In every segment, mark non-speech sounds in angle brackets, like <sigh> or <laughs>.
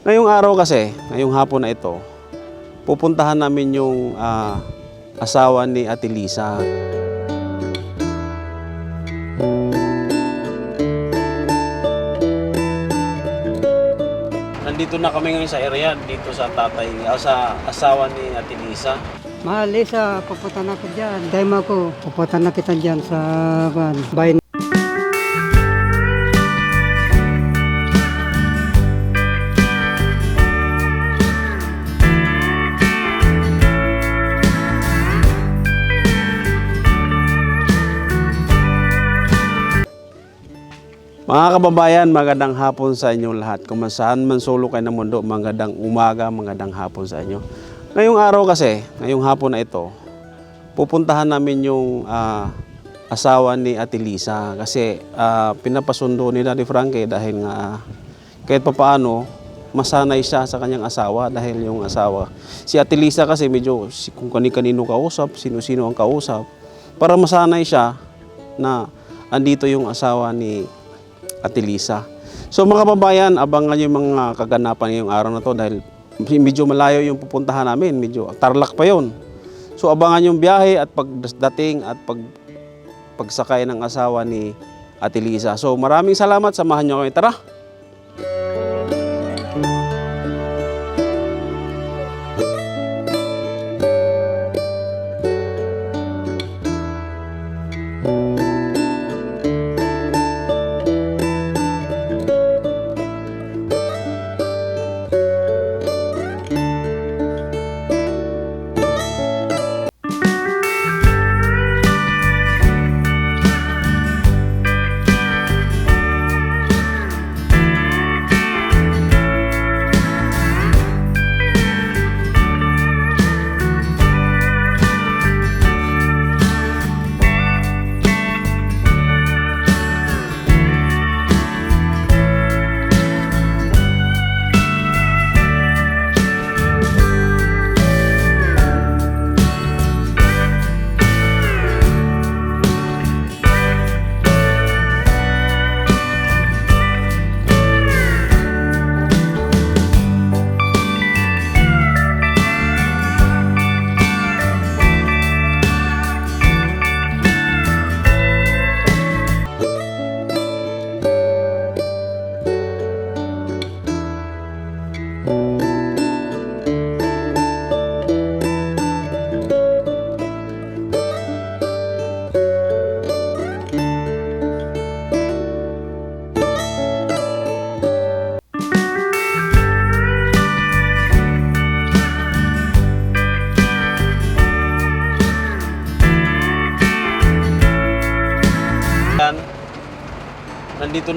Ngayong araw kasi, ngayong hapon na ito, pupuntahan namin yung ah, asawa ni Ate Lisa. Nandito na kami ngayon sa area, dito sa tatay, ah, sa asawa ni Ate Lisa. Mahal, Lisa, pupunta na kita dyan. Time ako, pupunta na kita dyan sa van. Bayan. Mga kababayan, magandang hapon sa inyong lahat. Kung saan man solo kayo ng mundo, magandang umaga, magandang hapon sa inyo. Ngayong araw kasi, ngayong hapon na ito, pupuntahan namin yung ah, asawa ni Ate Lisa kasi ah, pinapasundo ni Daddy Frankie dahil nga ah, kahit papaano masanay siya sa kanyang asawa dahil yung asawa si Ate Lisa kasi medyo kung kani-kanino kausap, sino-sino ang kausap para masanay siya na andito yung asawa ni Ate Lisa. So mga kababayan, abangan yung mga kaganapan ngayong araw na to dahil medyo malayo yung pupuntahan namin, medyo tarlak pa yon. So abangan yung biyahe at pagdating at pag pagsakay ng asawa ni Ate Lisa. So maraming salamat, samahan nyo kami. Tara!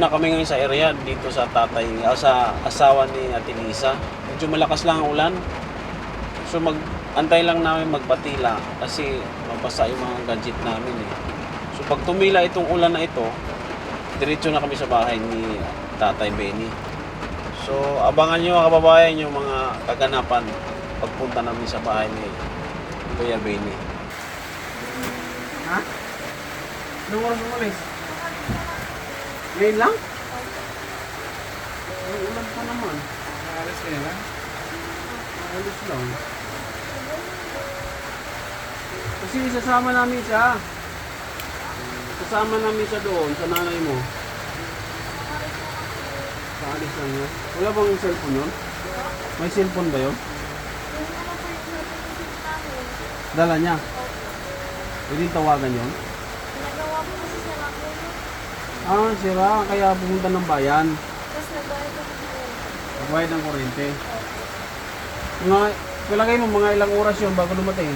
Na kami ngayon sa area, dito sa tatay, ah, sa asawa ni Ate Lisa. Medyo malakas lang ang ulan. So mag antay lang namin magpatila kasi mabasa yung mga gadget namin eh. So pag tumila itong ulan na ito, diretso na kami sa bahay ni Tatay Benny. So abangan nyo mga kababayan yung mga kaganapan pagpunta namin sa bahay ni Kuya Benny. Ha? Anong oras? Ngayon lang? Ay, ulan pa naman. Alis ka na? Alis lang. Kasi isasama namin siya. Kasama namin siya doon sa nanay mo. Sa alis lang yun. Wala bang cellphone yun? May cellphone ba yun? Dala niya. Pwede tawagan yun? Nagawa ko kasi sa ako. Ah, sira. Kaya pumunta ng bayan. Tapos nagbayad ako dito. Magbayad ng kuryente. Mga, palagay mo mga ilang oras yun bago dumating.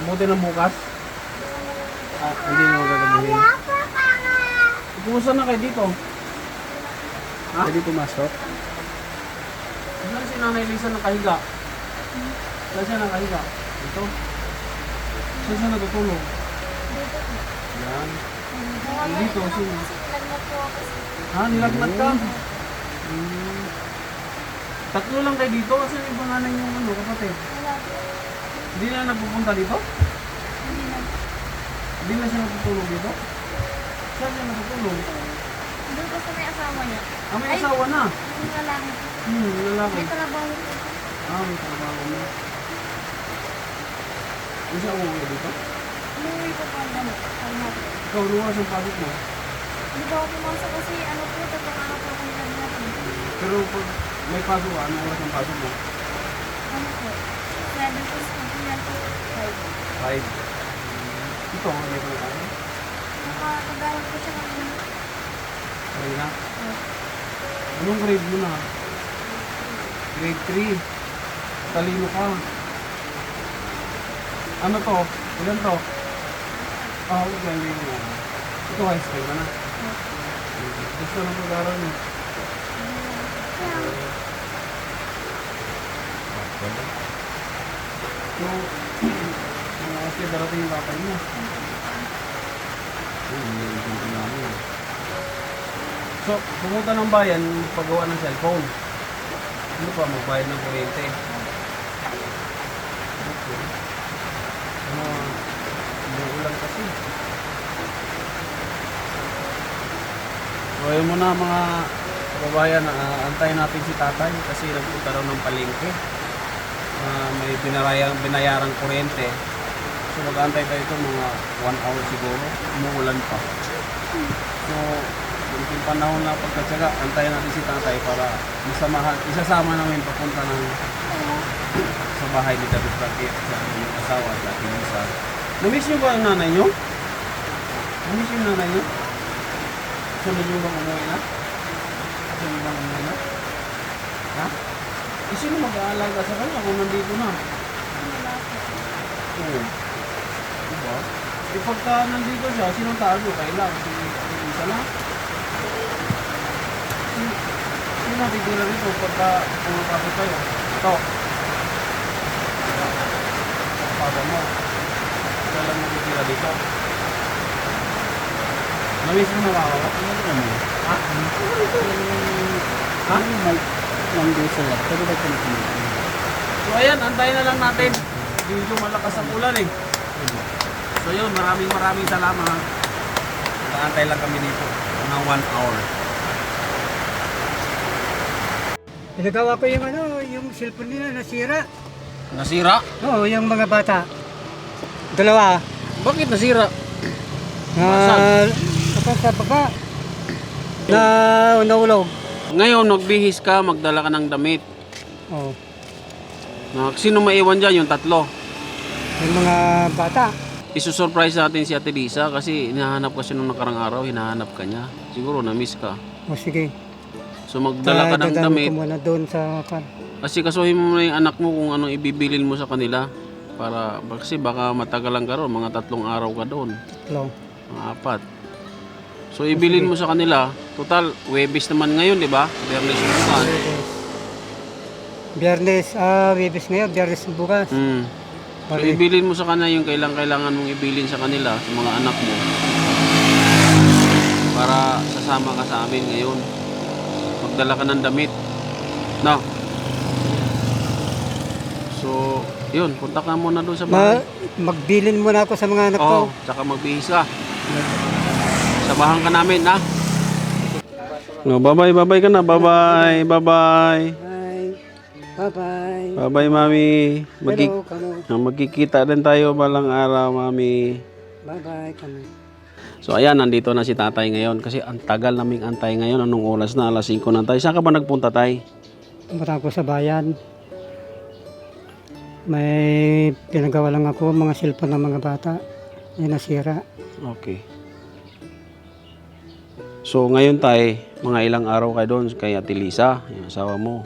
Mabuti ng bukas. Ah, hindi mo gagabihin. Kumusta na kayo dito? Ha? Pwede pumasok? Saan si Nanay Lisa nakahiga? Saan siya nakahiga? Ito? Saan siya natutulog? Yan. Dito, sino? Lagnat po ako kasi. Ha? Nilagnat ka? Hmm. Tatlo lang kayo dito kasi yung pangalan yung ano, kapatid. Wala po. Hindi na napupunta dito? Hindi na. Hindi na siya natutulog dito? Saan siya natutulog? Doon ko sa may asawa niya. Ah, may asawa na. Yung lalaki. Hmm, lalaki. May trabaho po. Ah, may trabaho na. Ano siya umuwi dito? Umuwi po ang gamot. Kalmat. Ikaw, ano oras ang pasok mo? Hindi ba ako pumasok kasi ano po, tatlong araw po akong nagnatin. Pero pag may pasok ka, ano oras ang pasok mo? Ano po? Seven po sa yan po. Five. Five. Ito, ano yung ano? Nakakagawad po siya kanina. Kanina. Anong grade mo na? Grade 3. Talino ka. Ano to? Ilan to? Ah, huwag lang yung ano. Ito high school ka na. Gusto na pag-aaral mo. So, mga kasi darating yung kapay mo. So, pumunta ng bayan, paggawa ng cellphone. Ano pa, magbayad ng kuryente. Okay. Ano, hindi ulan kasi. So, ayun muna mga kababayan, uh, antayin natin si tatay kasi nagpunta daw ng palengke. Ah, may binarayang, binayarang kuryente. So mag-aantay tayo ito mga 1 hour siguro. Umuulan pa. So, yung panahon na pagkatsaga, antayin natin si tatay para masamahan, isasama namin papunta ng sa bahay ni David Frankie at sa yung asawa at ating Lisa. Namiss niyo ba ang nanay niyo? Namiss yung nanay niyo? Sunod niyo bang umuwi na? Sunod niyo bang umuwi na? Ha? Eh, sino mag-aalaga sa kanya kung nandito na? Oo. Diba? Eh, pagka nandito siya, sinong tago? Kailan? Si Lisa lang? Sino natitira rito pagka pumapasok kayo? Ito. Papa mo. Ikaw natitira dito. Namiss mo na makawa? Ano mo? Ha? Ha? Nandun sila. Pwede ba ito So ayan, antayin na lang natin. Medyo malakas ang ulan eh. So yun, maraming maraming salamat. Nakaantay lang kami dito. Mga one hour. Pinagawa ko yung ano, yung cellphone nila nasira. Nasira? Oo, yung mga bata. Dalawa. Bakit nasira? Na, apa sa baba. Na naulog. Ngayon, magbihis ka, magdala ka ng damit. Oo. Na, sino maiwan dyan? Yung tatlo. Yung mga bata. Isusurprise natin si Ate Lisa kasi hinahanap kasi nung nakarang araw, hinahanap ka niya. Siguro na-miss ka. O sige. So magdala ka ng damit. ko muna doon sa kan. Kasi kasuhin mo na yung anak mo kung anong ibibilin mo sa kanila. Para, kasi baka matagalan ka ron, mga tatlong araw ka doon. Tatlo. Mga apat. So ibilin mo sa kanila, total, Webis naman ngayon, di ba? Biyernes bukas. Biyernes, ah, Webes ngayon, Biyernes bukas. Hmm. So Pare, ibilin mo sa kanila yung kailang kailangan mong ibilin sa kanila, sa mga anak mo. Para sasama ka sa amin ngayon. Magdala ka ng damit. No? So, yun, punta ka muna doon sa ma, bahay. magbilin muna ako sa mga anak Oo, ko. tsaka magbihis ka. Samahan ka namin, ha? No, bye-bye, bye-bye ka na. Bye-bye, bye-bye. Bye. Bye-bye. Bye-bye, mami. Magki Hello, kamo. Ah, magkikita din tayo balang araw, mami. Bye-bye, kamo. So, ayan, nandito na si tatay ngayon. Kasi ang tagal naming antay ngayon. Anong oras na? Alas 5 na tayo. Saan ka ba nagpunta, tay? Pumunta ako sa bayan. May pinagawa lang ako, mga cellphone ng mga bata. Yung nasira. Okay. So, ngayon tay, mga ilang araw kayo doon kay Ate Lisa, yung asawa mo,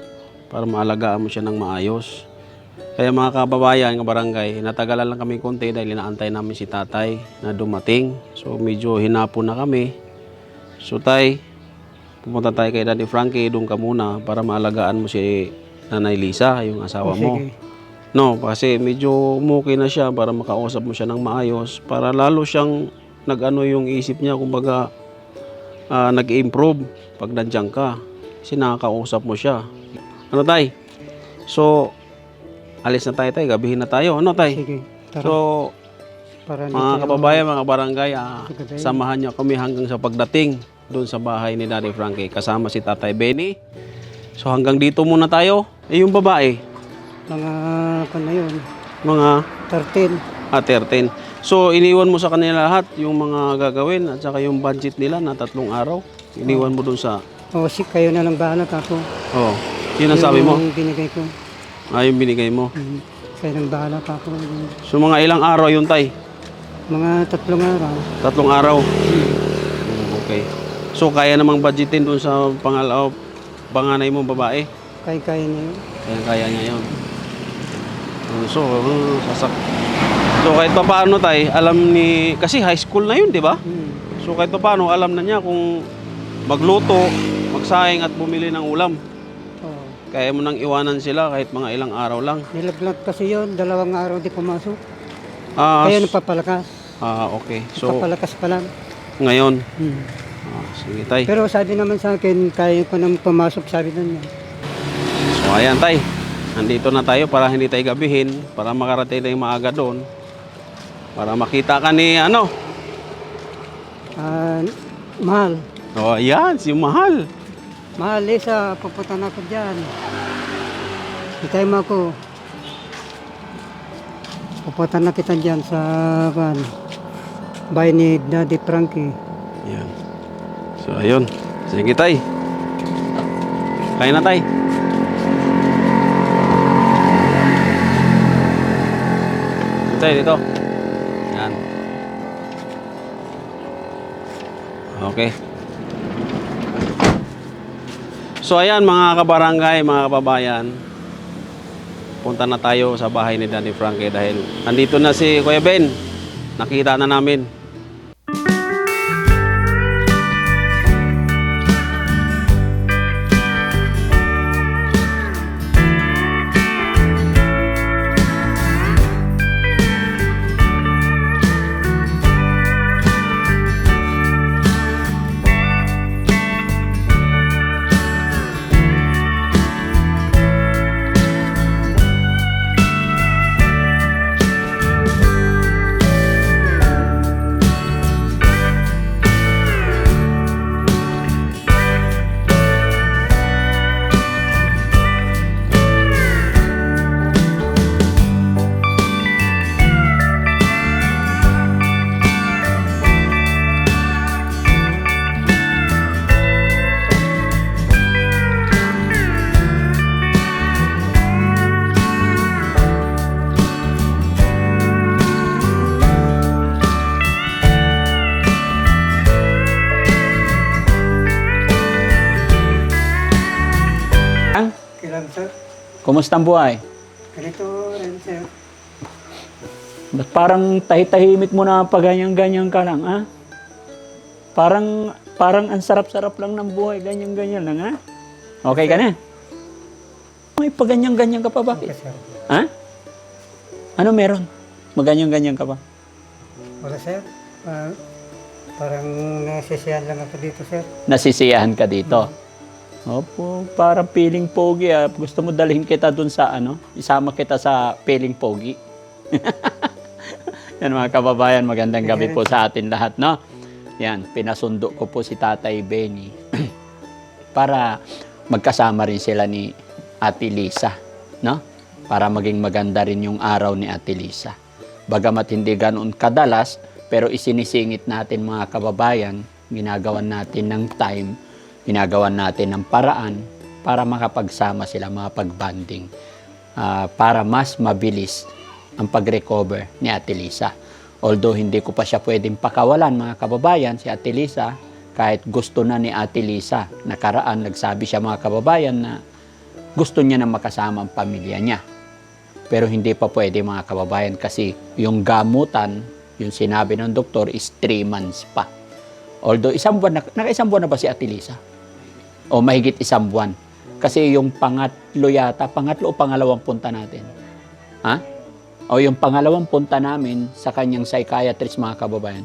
para maalagaan mo siya ng maayos. Kaya mga kababayan, kabarangay, natagalan lang kami konti dahil inaantay namin si tatay na dumating. So, medyo hinapon na kami. So, tay, pumunta tayo kay Daddy Frankie, doon ka muna para maalagaan mo si Nanay Lisa, yung asawa O, mo. sige. No, kasi medyo umuki na siya para makausap mo siya ng maayos para lalo siyang nag-ano yung isip niya kumbaga ah, nag-improve pag nandiyan ka. Kasi nakakausap mo siya. Ano tay? So, alis na tayo tay. Gabihin na tayo. Ano tay? Sige. Tara, So, para mga kababayan, mga barangay, ah, samahan niyo kami hanggang sa pagdating doon sa bahay ni Daddy Frankie kasama si Tatay Benny. So hanggang dito muna tayo. Eh yung babae, Mga kan na yun, mga 13. ah, 13. So iniwan mo sa kanila lahat yung mga gagawin at saka yung budget nila na tatlong araw. Iniwan mo doon sa... O si kayo na lang bahala kako. Oh, yun ang sabi mo. Yung binigay ko. Ah, yung binigay mo. Mm, Kayo nang bahala kako. So mga ilang araw yun, Tay? Mga tatlong araw. Tatlong araw. Mm, Okay. So kaya namang budgetin doon sa pangalaw, panganay mo babae. Kaya-kaya niya yun. Kaya kaya niya yun. So, uh, sasak. So kahit pa paano tay, alam ni kasi high school na yun, di ba? Mm. So kahit pa paano alam na niya kung magluto, magsaing at bumili ng ulam. Oo. Kaya mo nang iwanan sila kahit mga ilang araw lang. Nilaglag kasi yun, dalawang araw di pumasok. Ah, Kaya napapalakas. ah okay. So Napapalakas pa lang. ngayon, Mm. ah, sige tay. Pero sabi naman sa akin, kaya ko nang pumasok, sabi na niya. So ayan tay, nandito na tayo para hindi tayo gabihin, para makarating tayo maaga doon. Para makita ka ni ano. Ah, mahal. Oh, ayan, si Mahal. Mahal, Lisa, pupunta na ako dyan. Hintay mo ako. Pupunta na kita dyan sa kan, bahay ni Daddy Frankie. Ayan. So ayun. Sige tay. Kain na tay. Tay, dito. Yan. Okay. So ayan mga kabarangay, mga kababayan. Punta na tayo sa bahay ni Danny Frankie dahil andito na si Kuya Ben. Nakita na namin. Kumusta ang buhay? Ganito rin sir. Ba't parang tahi-tahimik mo na pag ganyan-ganyan ka lang, ha? Parang, parang ang sarap-sarap lang ng buhay, ganyan-ganyan lang, ha? Okay ka na? Ay, pag ganyan-ganyan ka pa, bakit? Sir. Ha? Ano meron? Maganyan-ganyan ka pa? Wala sir. Ah, parang nasisiyan lang ako dito sir. Nasisiyahan ka dito. Opo, parang feeling pogi ah. Gusto mo dalhin kita dun sa ano? Isama kita sa feeling pogi. <laughs> Yan mga kababayan, magandang gabi po sa atin lahat, no? Yan, pinasundo ko po si Tatay Benny <clears throat> para magkasama rin sila ni Ate Lisa, no? Para maging maganda rin yung araw ni Ate Lisa. Bagamat hindi ganoon kadalas, pero isinisingit natin mga kababayan, ginagawan natin ng time, ginagawan natin ng paraan para makapagsama sila, makapag-banding. Ah, para mas mabilis ang pag-recover ni Ate Lisa. Although hindi ko pa siya pwedeng pakawalan mga kababayan, si Ate Lisa, kahit gusto na ni Ate Lisa, nakaraan nagsabi siya mga kababayan na gusto niya na makasama ang pamilya niya. Pero hindi pa pwede mga kababayan kasi yung gamutan, yung sinabi ng doktor is 3 months pa. Although isang buwan, na, naka-isang buwan na ba si Ate Lisa? O mahigit isang buwan. Kasi yung pangatlo yata, pangatlo o pangalawang punta natin. Ha? O yung pangalawang punta namin sa kanyang psychiatrist mga kababayan,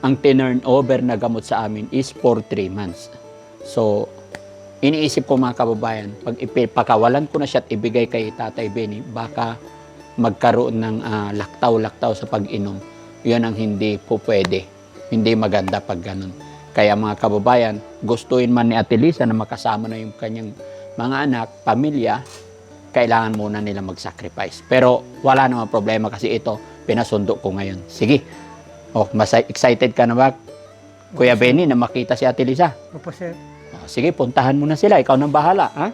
ang tinurn over na gamot sa amin is for 3 months. So, iniisip ko mga kababayan, pag ipakawalan ko na siya at ibigay kay Tatay Benny, baka magkaroon ng ah, laktaw-laktaw sa pag-inom. Yun ang hindi po pwede. Hindi maganda pag ganun. Kaya mga kababayan, gustuin man ni Ate Lisa na makasama na yung kanyang mga anak, pamilya, kailangan muna nila mag-sacrifice. Pero wala namang problema kasi ito, pinasundo ko ngayon. Sige. Oh, mas excited ka na ba, Kuya Benny, na makita si Ate Lisa? Opo, sir. Oh, sige, puntahan mo na sila. Ikaw nang bahala, ha?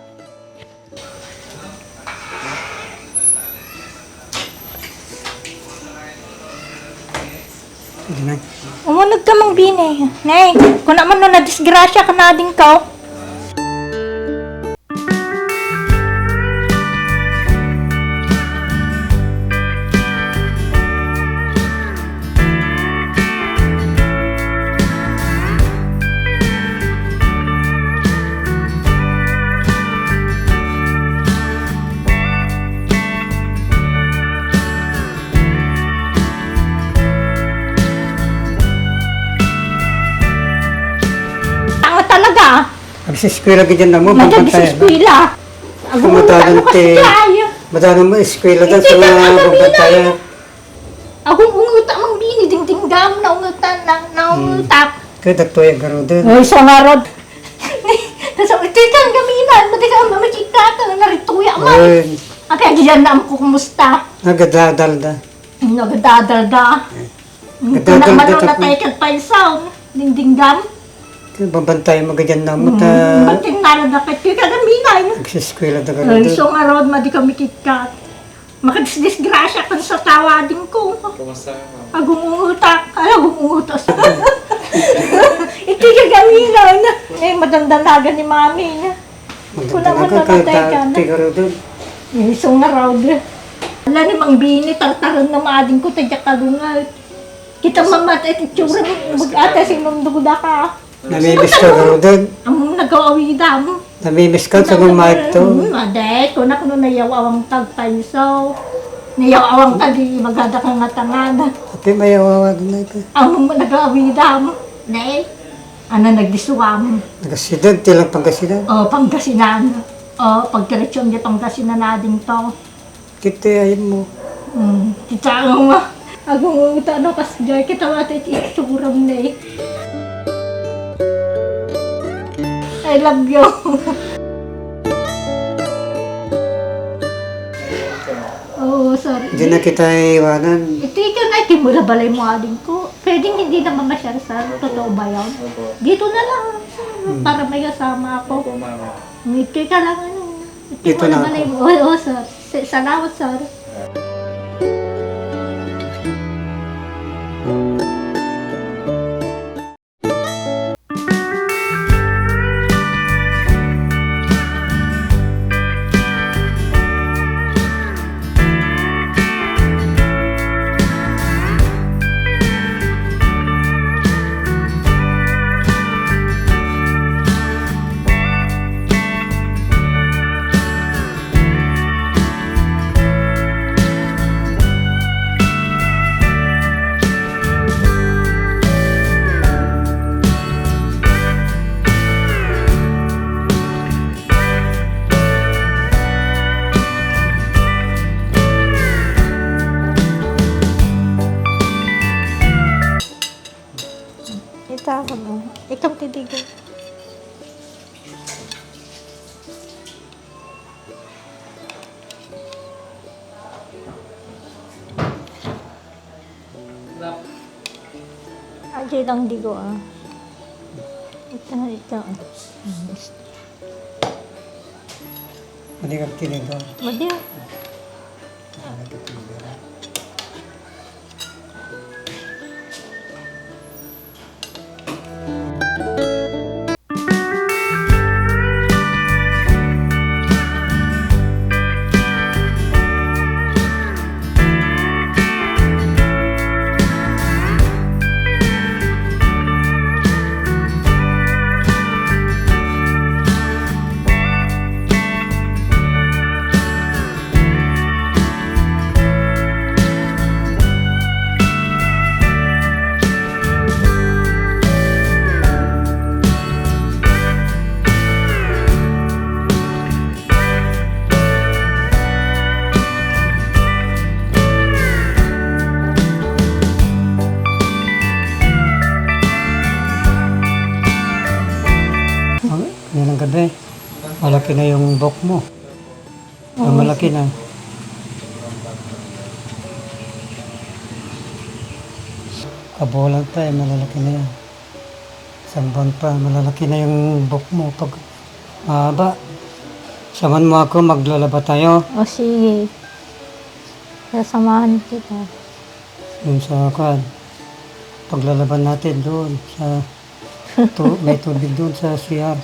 Na. Umunod ka mang bini. Nay, kung naman no na-disgrasya ka na din ka. Nagsiskwela ka dyan na mo, Nandiyan sa pampantay. eskwela. Ako, Kumatagan ano kasi tayo. Madami mo eskwela dyan sa mga alam pampantaya. Ako unguta mang bini, dingdinggam na ungutan na, na ungutak. Kaya dagtoy ang garo dun. Ay, sa narod. <laughs> Nasa ito kang gaminan, mati ka mamachika ka na narituya man. Ay, Ang kaya diyan na ko kumusta. nagadadal da. Nagdadalda. Kung Nagdadalda naman ta na po. tayo kat paisaw, dingdinggam. Kaya babantay mo ka dyan na mo ta. Ba't yung narod na kayo kagaminan? Nagsiskwela da garo Ay, dun. so nga rod, madi kami kitkat. Makadisgrasya kan sa tawadin ko. Kumusta ka? Agungutak. Ay, agungutas. <laughs> Ito yung gaminan. Eh, madandanagan ni mami na. Wala mo ka namatay ka na. ta garo dun. Eh, so nga rod. Wala ni mang bini, tartaran na maading ko, tadya kalungat. Kita mamatay, titsura mo, mag-ate, sinunduda ka. Namimiss ka garo dun. Ang nag-awida mo. Namimiss ka sa mga mic to. Hmm, ade, kung ako nung nayawawang tag paisaw. Nayawawang tag, di magada ka nga tangan. Ate may awawa dun na ito. Ang nag-awida mo. Ne, ano nagdisuwam. Nagasidad, tilang pangkasidan. O, Pangasinan. O, pagdiretsyon di Pangasinan na din to. Kita ayun mo. Hmm, kita mo ma. Agong uta no kas joy kita mati isuram na eh. I love you. Oo, sorry. Hindi na kita iwanan. Ito ikaw na, timula balay mo ading ko. Pwedeng hindi naman masyari sa totoo ba yun? Dito na lang, para may kasama ako. Ito ka lang, ano. Timula na balay mo. Oo, oh, sir. Salamat, sir. Ajay lang digo ah. Ito, ito. Hindi ka tinigaw. Madi ah. Na yung bok mo. Ah, malaki na. Kabulan pa eh, malalaki na yan. Isang buwan pa, malalaki na yung bok mo. Pag mahaba, saman mo ako, maglalaba tayo. O sige. Sasamahan kita. Dun sa kwan. Paglalaban natin doon sa tu- <laughs> may tubig doon sa CR.